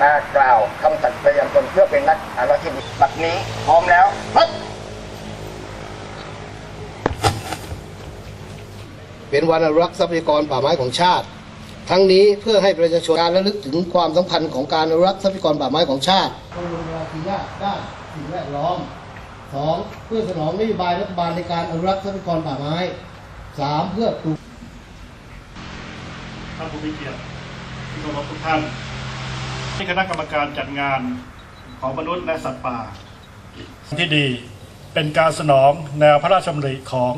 มากล่าวคำสัตย์พยายามตนเพื่อเป็นนักอาราธิบุตรบัดนี้พร้อมแล้วฮึดเป็นวันอนุรักษ์ทรัพยากรป่าไม้ของชาติ ทั้งนี้เพื่อให้ประชาชนการระลึกถึงความสำคัญของการอนุรักษ์ทรัพยากรป่าไม้ของชาติบำรุงราศียาด้านสิ่งแวดล้อมสองเพื่อสนองนโยบายรัฐบาลในการอนุรักษ์ทรัพยากรป่าไม้สามเพื่อปลูกท่านผู้มีเกียรติที่เคารพทุกท่าน ที่คณะกรรมการจัดงานของมนุษย์และสัตว์ป่า ที่ดีเป็นการสนองแนวพระราชดำริของ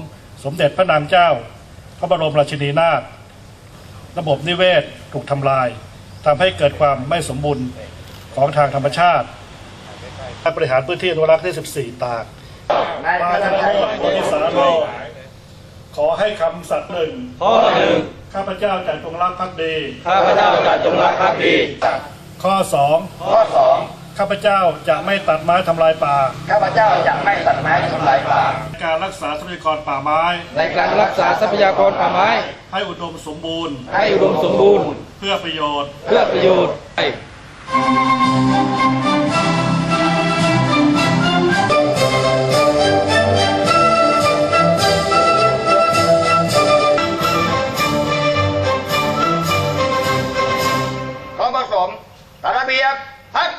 สมเด็จพระนางเจ้า พระบรมราชินีนาถระบบนิเวศถูกทำลายทำให้เกิดความไม่สมบูรณ์ของทางธรรมชาติการบริหารพื้นที่อนุรักษ์ที่ 14 ตากนายปาพระธรานชโมโพธิสาโร ขอให้คำสัตย์หนึ่งข้อหนึ่งข้าพเจ้าจะจงรักภักดีข้าพเจ้าจะจงรักภักดีข้อสองข้อสองข้าพเจ้าจะไม่ตัดไม้ทำลายป่า ข้าพเจ้าจะไม่ตัดไม้ทำลายป่า การรักษาทรัพยากรป่าไม้ ในการรักษาทรัพยากรป่าไม้ ให้อุดมสมบูรณ์ ให้อุดมสมบูรณ์ เพื่อประโยชน์ เพื่อประโยชน์ ระเบียบฮัด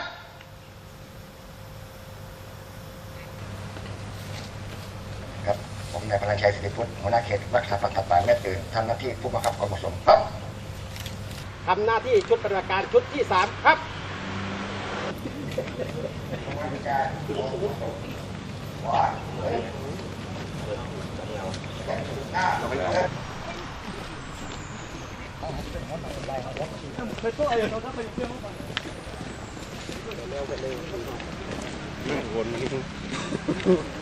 ครับผมนายพลังชัยสิริพุทธหัวหน้าเขตรักษาพันธุ์สัตว์ป่าแม่ตื่นทำหน้าที่ผู้บังคับกองผสมครับทำหน้าที่ชุดปฏิบัติการชุดที่3ครับ ไ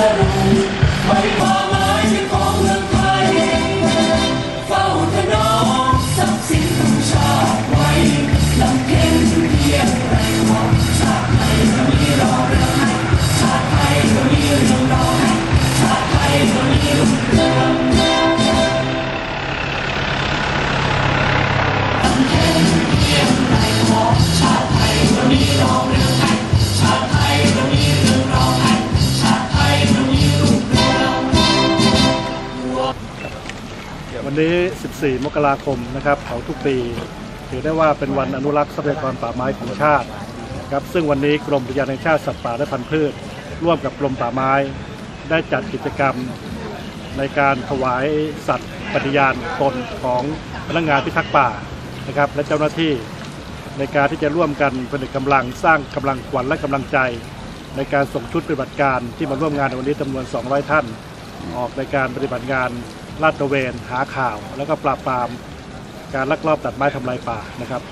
ม่ วันนี้ 14 มกราคมนะครับของทุกปี ถือได้ว่าเป็นวันอนุรักษ์ทรัพยากรป่าไม้ของชาติครับซึ่งวันนี้กรมอุทยานแห่งชาติสัตว์ป่าและพันธุ์พืช ร่วมกับกรมป่าไม้ ได้จัดกิจกรรมในการถวายสัตว์ปฏิญาณตนของพนักงานพิทักษ์ป่านะครับและเจ้าหน้าที่ในการที่จะร่วมกันผนึกกำลังสร้างกำลังขวัญและกำลังใจ ในการส่งชุดปฏิบัติการที่มาร่วมงานในวันนี้จำนวน 200 ท่าน ออกในการปฏิบัติงาน ลาดตระเวนหาข่าว แล้วก็ปราบปรามการลักลอบตัดไม้ทำลายป่านะครับ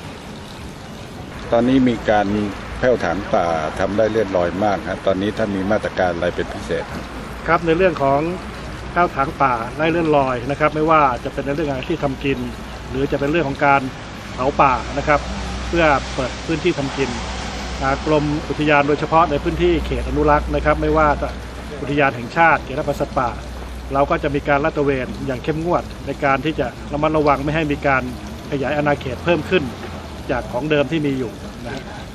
ตอนนี้มีการแผ่วถางป่าทำได้เรียบร้อยมากครับตอนนี้ถ้ามีมาตรการอะไรเป็นพิเศษครับในเรื่องของข้าวถางป่าไล่เลื่อนลอยนะครับ ไม่ว่าจะเป็นในเรื่องงานที่ทำกิน หรือจะเป็นเรื่องของการเผาป่านะครับ เพื่อเปิดพื้นที่ทำกินอ่ากรมอุทยานโดยเฉพาะในพื้นที่เขตอนุรักษ์นะครับ ไม่ว่าจะอุทยานแห่งชาติเขตรักษาสัตว์ป่า เราก็จะมีการลาดตระเวนอย่างเข้มงวด ในการที่จะระมัดระวังไม่ให้มีการขยายอาณาเขตเพิ่มขึ้น จากของเดิมที่มีอยู่นะครับ